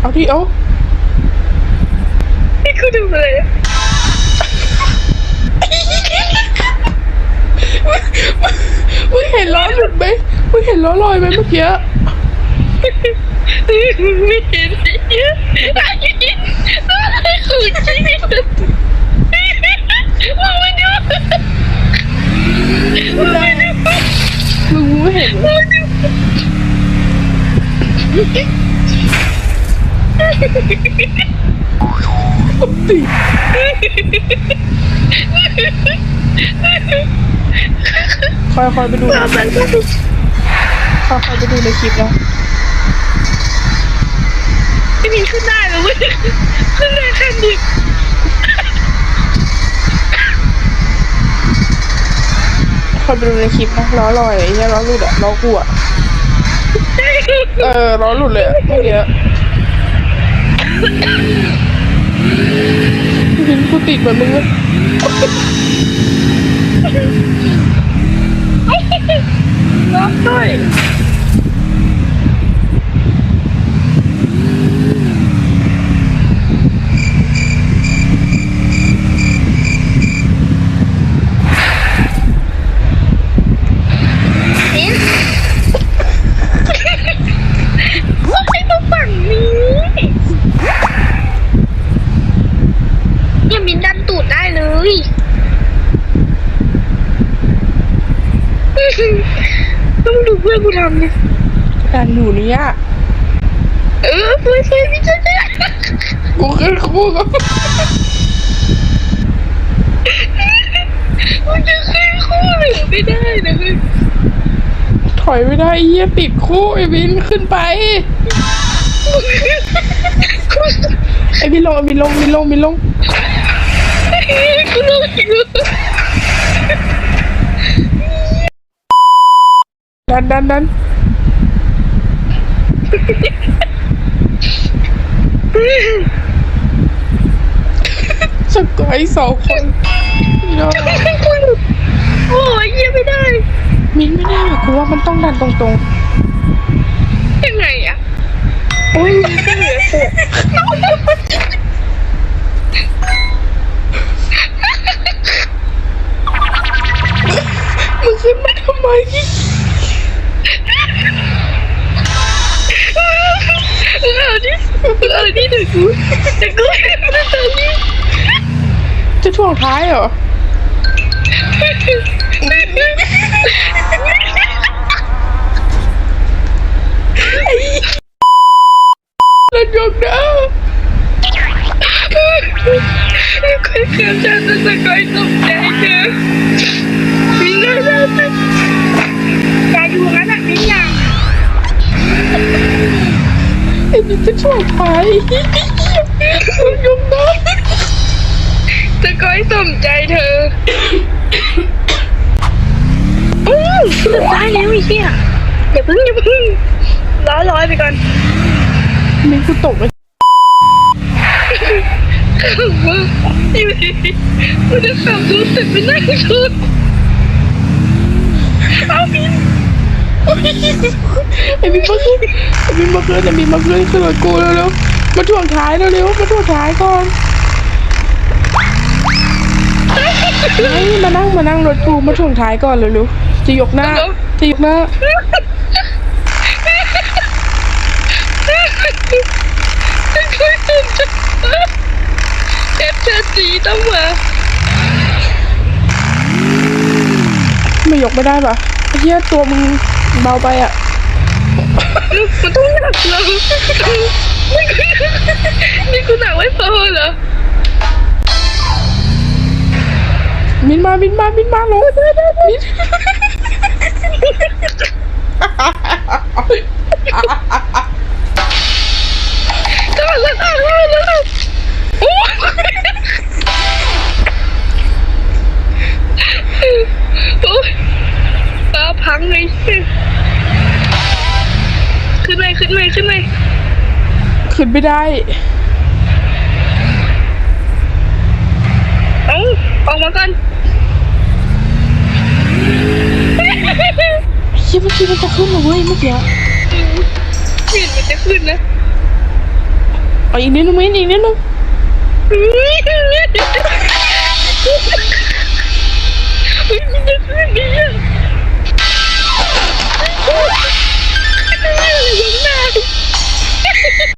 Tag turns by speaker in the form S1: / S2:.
S1: เอาที่เอา
S2: นี่คือดูเลย
S1: มึงเห็นล้อหลุดไหมมึงเห็นล้อลอยไหมเมื่อกี้
S2: ไม่เห็นไอ้เหี้ยไอ้เหี้ยอะไรคือจริงมึงไม่ดูมึงไม่ดู
S1: มึงไม่เห็นเหรอ ติคอยคอยไปดู
S2: มามันก็ดู
S1: คอยคอยไปดูในคลิปนะ
S2: ไม่มีขึ้นได้เลยเว้ยขึ้นได้แค่นี้
S1: คอยไปดูในคลิปนะล้อลอยไอ้เหี้ยล้อหลุดอะล้อกูอะเออล้อหลุดเลยอะเมื่อกี้ เห็นกูติดเหมือนมึงเลย
S2: ร้องด้วย ว่าให้มาฝั่งนี้เนี่ยมินดันตูดได้เลยต้องดูเพื่อน กูทำเนี่ย
S1: การอยู่เนี้ย
S2: เออเพื่อนเพื่อนพี่เจ๊
S1: กูขึ้นคู่กับ
S2: มันจะขึ้นคู่หรือไม่ได้นะเว้ย
S1: ถอยไม่ได้ไอ้เหี้ยติดคู่ไอ้บินขึ้นไป ไอ้บินลงไอ้บินลงบินลงบินลง
S2: กูรู้อยู่
S1: ดันดันดันสกอยสองคนเนาะ
S2: โอ้ยเยี่ยไม่ได้
S1: มินไม่ได้หรอกกูว่ามันต้องดันตรง
S2: ยังไงอะ
S1: ๆโอ้ยมินก็เหลือเศษมึงขึ้นมาทำไม
S2: อนี่เออนี่เดี๋ยวกูเดี๋ยวกูเห็นมันตอนนี้
S1: จะถ่วงท้ายเหรอรถยกเด้อ
S2: ใครเสียใจะสกายตกใจเธอ ไอ้นี่
S1: จะถ่วงท้ายรถยกเด้อ
S2: สกายสมใจเธออืมสุดท้ายแล้วไอ้เหี้ยอย่าพึ่งอย่าพึ่งล้อยร้อยไปก่อน
S1: มินกูตกไป
S2: นี่มึงจะขับรถเสร็จไปนั่งชนเอามิน
S1: ไอ้บินมาขึ้นไอ้บินมาขึ้นไอ้บินมาขึ้นขึ้นรถกูเร็วๆมาถ่วงท้ายเร็วๆมาถ่วงท้ายก่อนไอ้มานั่งมานั่งรถกูมาถ่วงท้ายก่อนเร็วๆจะยกหน้าจะยกหน้า
S2: เอฟเจจีต้องมา
S1: ไม่ยกไม่ได้ปะเหี้ยตัวมึง เบาไปอะ
S2: มันต้องหนักเรานี่กูหนักไม่พอเหรอ
S1: มินมามินมามินมาลงมิน
S2: ขึ้นไปขึ้นไปขึ้นไป
S1: ขึ้นไม่ได้
S2: เอ้าออกมาก่อน
S1: คิดว่าคิดว่าจะขึ้นมาเว้ยเมื่อกี้
S2: เปลี่ยนมันจะขึ้นนะ
S1: โอีกนิดนึงมิ้นอีกนิดนึง
S2: เ